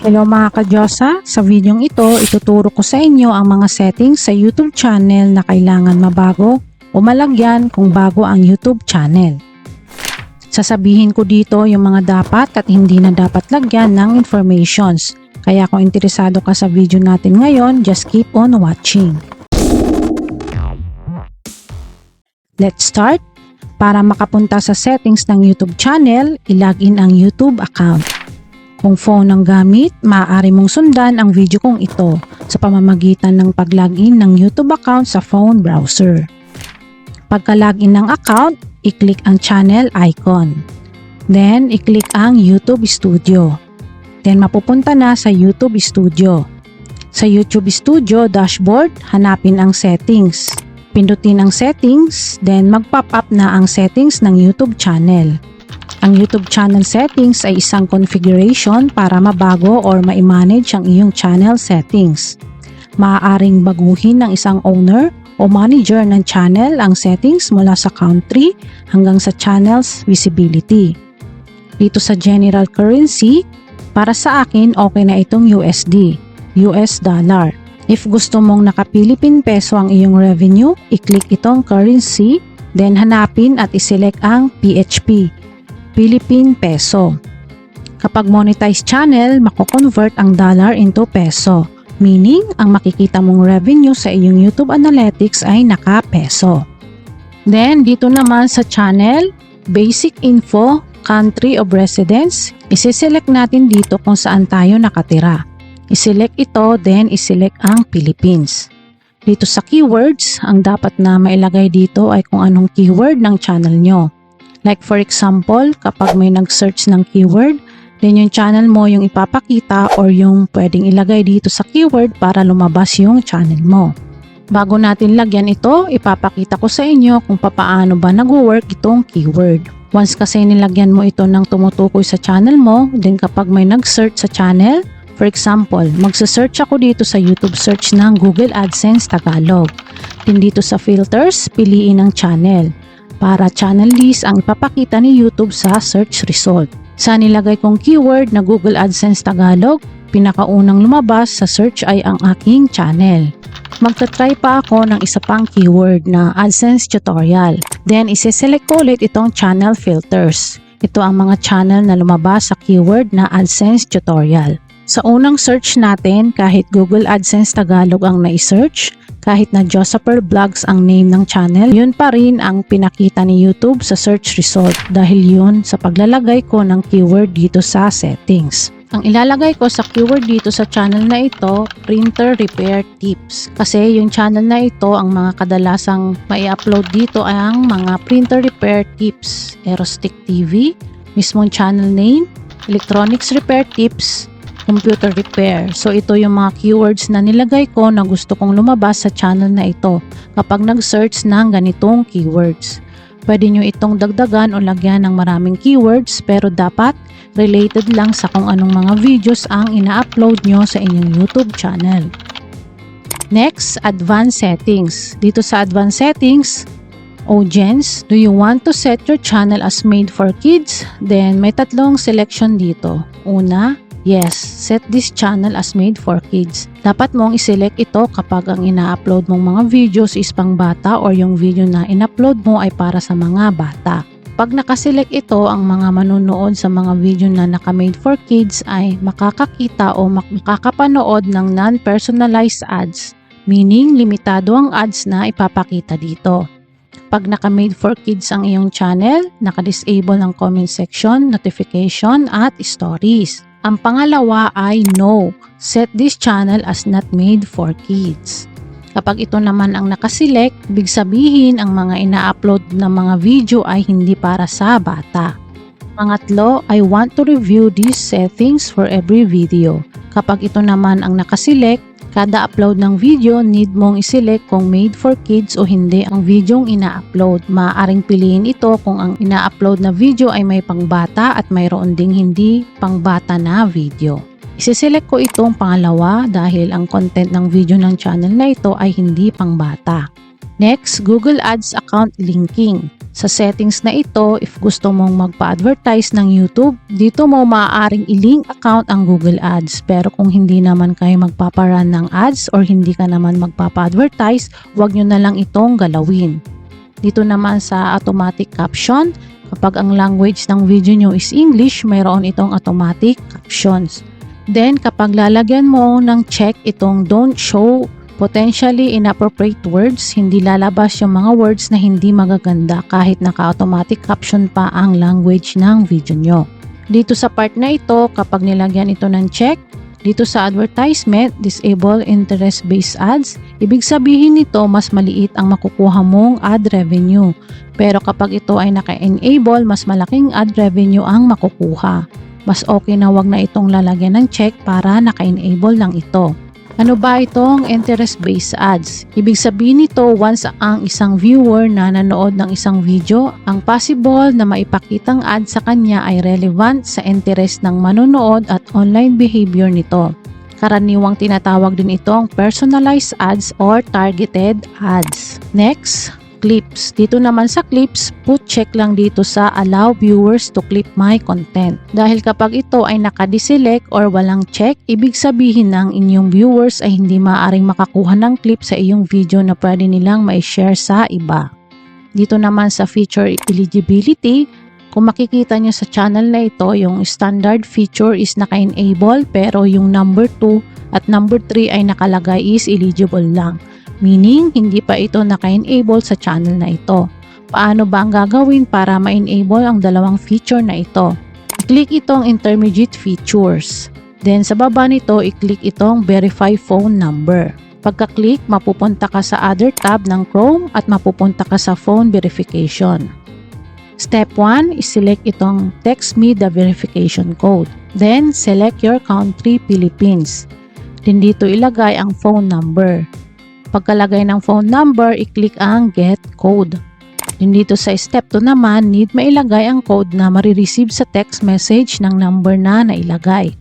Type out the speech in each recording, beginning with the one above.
Hello mga kadyosa, sa videong ito ituturo ko sa inyo ang mga settings sa YouTube channel na kailangan mabago o malagyan kung bago ang YouTube channel. Sasabihin ko dito yung mga dapat at hindi na dapat lagyan ng informations. Kaya kung interesado ka sa video natin ngayon, just keep on watching. Let's start. Para makapunta sa settings ng YouTube channel, ilagin ang YouTube account. Kung phone ang gamit, maaari mong sundan ang video kong ito sa pamamagitan ng pag-login ng YouTube account sa phone browser. Pagka-login ng account, i-click ang channel icon. Then, i-click ang YouTube Studio. Then, mapupunta na sa YouTube Studio. Sa YouTube Studio dashboard, hanapin ang settings. Pindutin ang settings, then mag-pop up na ang settings ng YouTube channel. Ang YouTube channel settings ay isang configuration para mabago or ma-manage ang iyong channel settings. Maaaring baguhin ng isang owner o manager ng channel ang settings mula sa country hanggang sa channel's visibility. Dito sa general currency, para sa akin okay na itong USD, US dollar. If gusto mong naka-Philippine peso ang iyong revenue, i-click itong currency, then hanapin at iselect ang PHP, Philippine Peso. Kapag monetized channel, mako-convert ang dollar into peso, meaning ang makikita mong revenue sa iyong YouTube Analytics ay naka-peso. Then, dito naman sa channel, Basic Info, Country of Residence, isi-select natin dito kung saan tayo nakatira. I-select ito, then i-select ang Philippines. Dito sa keywords, ang dapat na mailagay dito ay kung anong keyword ng channel nyo. Like for example, kapag may nag-search ng keyword, then yung channel mo yung ipapakita or yung pwedeng ilagay dito sa keyword para lumabas yung channel mo. Bago natin lagyan ito, ipapakita ko sa inyo kung papaano ba nag-work itong keyword. Once kasi nilagyan mo ito ng tumutukoy sa channel mo, then kapag may nag-search sa channel, For example, magsa-search ako dito sa YouTube search ng Google AdSense Tagalog. Then dito sa filters, piliin ang channel. Para channel list ang ipapakita ni YouTube sa search result. Sa nilagay kong keyword na Google AdSense Tagalog, pinakaunang lumabas sa search ay ang aking channel. Magta-try pa ako ng isa pang keyword na AdSense tutorial. Then ise-select ko ulit itong channel filters. Ito ang mga channel na lumabas sa keyword na AdSense tutorial. Sa unang search natin, kahit Google AdSense Tagalog ang na-search, kahit na Josapher Vlogs ang name ng channel, yun pa rin ang pinakita ni YouTube sa search result dahil yun sa paglalagay ko ng keyword dito sa settings. Ang ilalagay ko sa keyword dito sa channel na ito, printer repair tips. Kasi yung channel na ito, ang mga kadalasang mai-upload dito ay ang mga printer repair tips. Aerostick TV, mismong channel name, electronics repair tips, computer repair. So ito yung mga keywords na nilagay ko na gusto kong lumabas sa channel na ito kapag nag-search ng ganitong keywords. Pwede nyo itong dagdagan o lagyan ng maraming keywords pero dapat related lang sa kung anong mga videos ang ina-upload nyo sa inyong YouTube channel. Next, advanced settings. Dito sa advanced settings, audience, do you want to set your channel as made for kids? Then may tatlong selection dito. Una, Yes, set this channel as made for kids. Dapat mong iselect ito kapag ang ina-upload mong mga videos is pang bata or yung video na in-upload mo ay para sa mga bata. Pag nakaselect ito, ang mga manonood sa mga video na naka-made for kids ay makakakita o makakapanood ng non-personalized ads, meaning limitado ang ads na ipapakita dito. Pag naka-made for kids ang iyong channel, naka-disable ang comment section, notification at stories. Ang pangalawa ay no. Set this channel as not made for kids. Kapag ito naman ang nakaselect, big sabihin ang mga ina-upload na mga video ay hindi para sa bata. Pangatlo, I want to review these settings for every video. Kapag ito naman ang nakaselect, kada upload ng video, need mong iselect kung made for kids o hindi ang videong ina-upload. Maaaring piliin ito kung ang ina-upload na video ay may pangbata at mayroon ding hindi pangbata na video. Isiselect ko itong pangalawa dahil ang content ng video ng channel na ito ay hindi pangbata. Next, Google Ads account linking. Sa settings na ito, if gusto mong magpa-advertise ng YouTube, dito mo maaaring i-link account ang Google Ads. Pero kung hindi naman kayo magpaparan ng ads or hindi ka naman magpapa-advertise, huwag nyo na lang itong galawin. Dito naman sa automatic caption, kapag ang language ng video nyo is English, mayroon itong automatic captions. Then, kapag lalagyan mo ng check itong don't show potentially inappropriate words, hindi lalabas yung mga words na hindi magaganda kahit naka-automatic caption pa ang language ng video nyo. Dito sa part na ito, kapag nilagyan ito ng check, dito sa advertisement, disable interest-based ads, ibig sabihin nito mas maliit ang makukuha mong ad revenue. Pero kapag ito ay naka-enable, mas malaking ad revenue ang makukuha. Mas okay na wag na itong lalagyan ng check para naka-enable lang ito. Ano ba itong interest-based ads? Ibig sabihin nito once ang isang viewer na nanood ng isang video, ang possible na maipakitang ad sa kanya ay relevant sa interest ng manonood at online behavior nito. Karaniwang tinatawag din itong personalized ads or targeted ads. Next, clips. Dito naman sa clips, put check lang dito sa allow viewers to clip my content. Dahil kapag ito ay nakadeselect or walang check, ibig sabihin ng inyong viewers ay hindi maaaring makakuha ng clip sa iyong video na pwede nilang ma-share sa iba. Dito naman sa feature eligibility, kung makikita nyo sa channel na ito, yung standard feature is naka-enable pero yung number 2 at number 3 ay nakalagay is eligible lang meaning hindi pa ito naka-enable sa channel na ito. Paano ba ang gagawin para ma-enable ang dalawang feature na ito? I-click itong intermediate features. Then sa baba nito, i-click itong verify phone number. Pagka-click, mapupunta ka sa other tab ng Chrome at mapupunta ka sa phone verification. Step 1 is select itong text me the verification code. Then, select your country Philippines. Then dito ilagay ang phone number. Pagkalagay ng phone number, i-click ang Get Code. Then dito sa step 2 naman, need mailagay ang code na marireceive sa text message ng number na nailagay.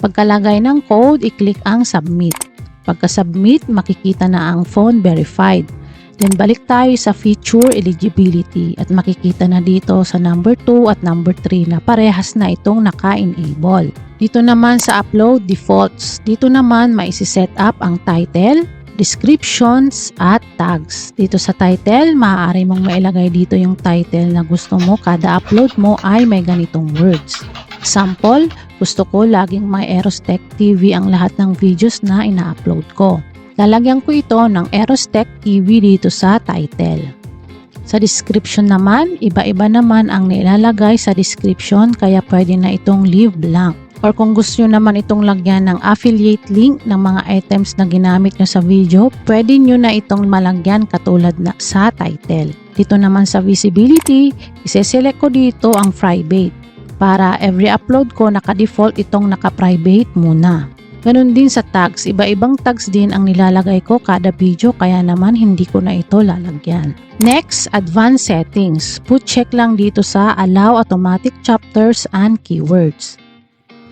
Pagkalagay ng code, i-click ang Submit. Pagka-submit, makikita na ang phone verified. Then balik tayo sa feature eligibility at makikita na dito sa number 2 at number 3 na parehas na itong naka-enable. Dito naman sa upload defaults, dito naman maisi-set up ang title, descriptions at tags. Dito sa title, maaari mong mailagay dito yung title na gusto mo kada upload mo ay may ganitong words. Example, gusto ko laging may Erostech TV ang lahat ng videos na ina-upload ko. Lalagyan ko ito ng Erostech TV dito sa title. Sa description naman, iba-iba naman ang nilalagay sa description kaya pwede na itong leave blank. Or kung gusto nyo naman itong lagyan ng affiliate link ng mga items na ginamit nyo sa video, pwede nyo na itong malagyan katulad na sa title. Dito naman sa visibility, iseselect ko dito ang private. Para every upload ko, naka-default itong naka-private muna. Ganun din sa tags, iba-ibang tags din ang nilalagay ko kada video kaya naman hindi ko na ito lalagyan. Next, advanced settings. Put check lang dito sa allow automatic chapters and keywords.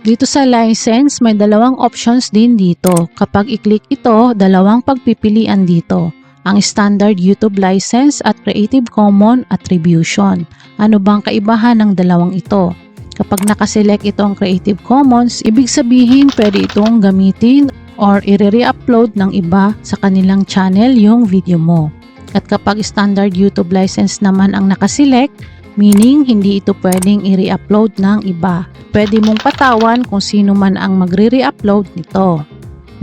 Dito sa license, may dalawang options din dito. Kapag i-click ito, dalawang pagpipilian dito. Ang standard YouTube license at Creative Commons Attribution. Ano bang kaibahan ng dalawang ito? Kapag nakaselect itong Creative Commons, ibig sabihin pwede itong gamitin or i-re-upload ng iba sa kanilang channel yung video mo. At kapag standard YouTube license naman ang nakaselect, meaning hindi ito pwedeng i-re-upload ng iba pwede mong patawan kung sino man ang magre-re-upload nito.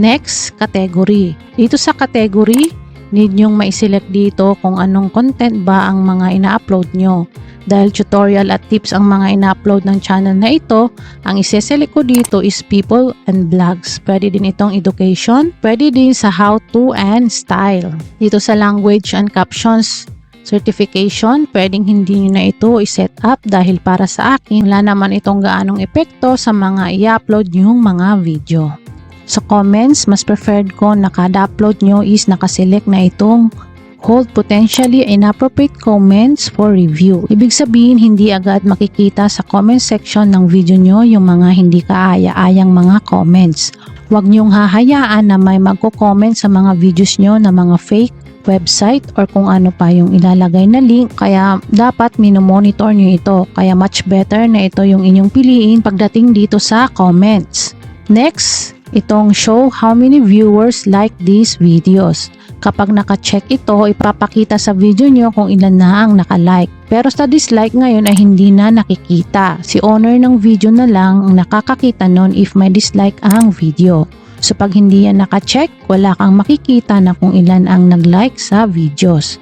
Next, category. Dito sa category, need nyong ma-select dito kung anong content ba ang mga ina-upload nyo. Dahil tutorial at tips ang mga ina-upload ng channel na ito, ang iseselect ko dito is people and vlogs. Pwede din itong education, pwede din sa how to and style. Dito sa language and captions, certification, pwedeng hindi nyo na ito i-set up dahil para sa akin, wala naman itong gaanong epekto sa mga i-upload yung mga video. Sa comments, mas preferred ko na kada upload nyo is nakaselect na itong hold potentially inappropriate comments for review. Ibig sabihin, hindi agad makikita sa comment section ng video nyo yung mga hindi kaaya-ayang mga comments. Huwag nyong hahayaan na may magko-comment sa mga videos nyo na mga fake website or kung ano pa yung ilalagay na link kaya dapat minomonitor nyo ito kaya much better na ito yung inyong piliin pagdating dito sa comments. Next, itong show how many viewers like these videos. Kapag naka-check ito, ipapakita sa video nyo kung ilan na ang naka-like. Pero sa dislike ngayon ay hindi na nakikita. Si owner ng video na lang ang nakakakita nun if may dislike ang video. So pag hindi yan naka-check, wala kang makikita na kung ilan ang nag-like sa videos.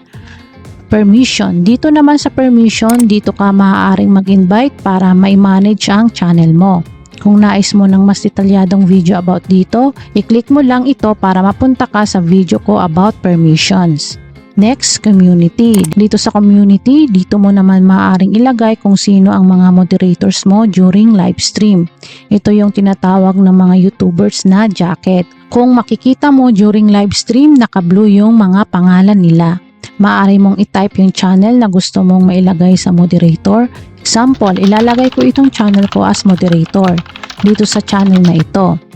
Permission. Dito naman sa permission, dito ka maaaring mag-invite para ma-manage ang channel mo. Kung nais mo ng mas detalyadong video about dito, i-click mo lang ito para mapunta ka sa video ko about permissions. Next, community. Dito sa community, dito mo naman maaaring ilagay kung sino ang mga moderators mo during live stream. Ito yung tinatawag ng mga YouTubers na jacket. Kung makikita mo during live stream, naka-blue yung mga pangalan nila. Maaari mong i-type yung channel na gusto mong mailagay sa moderator. Example, ilalagay ko itong channel ko as moderator dito sa channel na ito.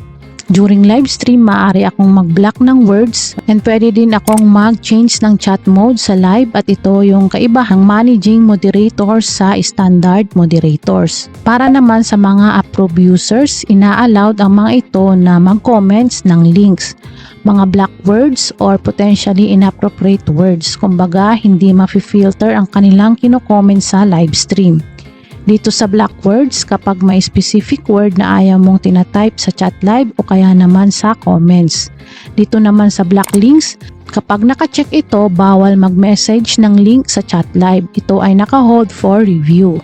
During live stream, maaari akong mag-block ng words and pwede din akong mag-change ng chat mode sa live at ito yung kaibahang managing moderators sa standard moderators. Para naman sa mga approved users, ina-allowed ang mga ito na mag-comments ng links mga black words or potentially inappropriate words. Kumbaga, hindi mafi-filter ang kanilang kino-comment sa live stream. Dito sa black words, kapag may specific word na ayaw mong tinatype sa chat live o kaya naman sa comments. Dito naman sa black links, kapag naka-check ito, bawal mag-message ng link sa chat live. Ito ay naka-hold for review.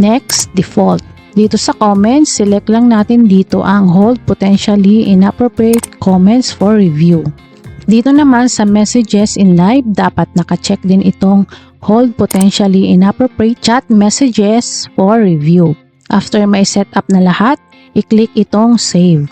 Next, default. Dito sa comments, select lang natin dito ang hold potentially inappropriate comments for review. Dito naman sa messages in live, dapat naka-check din itong hold potentially inappropriate chat messages for review. After may set up na lahat, i-click itong save.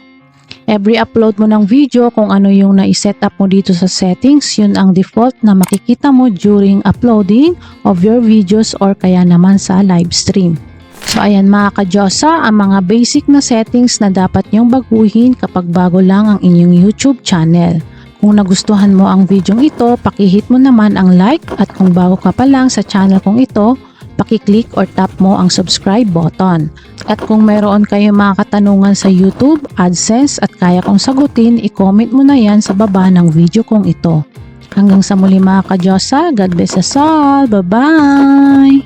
Every upload mo ng video kung ano yung na-set up mo dito sa settings, yun ang default na makikita mo during uploading of your videos or kaya naman sa live stream. So ayan mga kadyosa, ang mga basic na settings na dapat nyong baguhin kapag bago lang ang inyong YouTube channel. Kung nagustuhan mo ang video ito, pakihit mo naman ang like at kung bago ka pa lang sa channel kong ito, pakiclick or tap mo ang subscribe button. At kung mayroon kayo mga katanungan sa YouTube, AdSense at kaya kong sagutin, i-comment mo na yan sa baba ng video kong ito. Hanggang sa muli mga kadyosa, God bless us all. Bye-bye!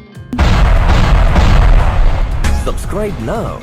Subscribe now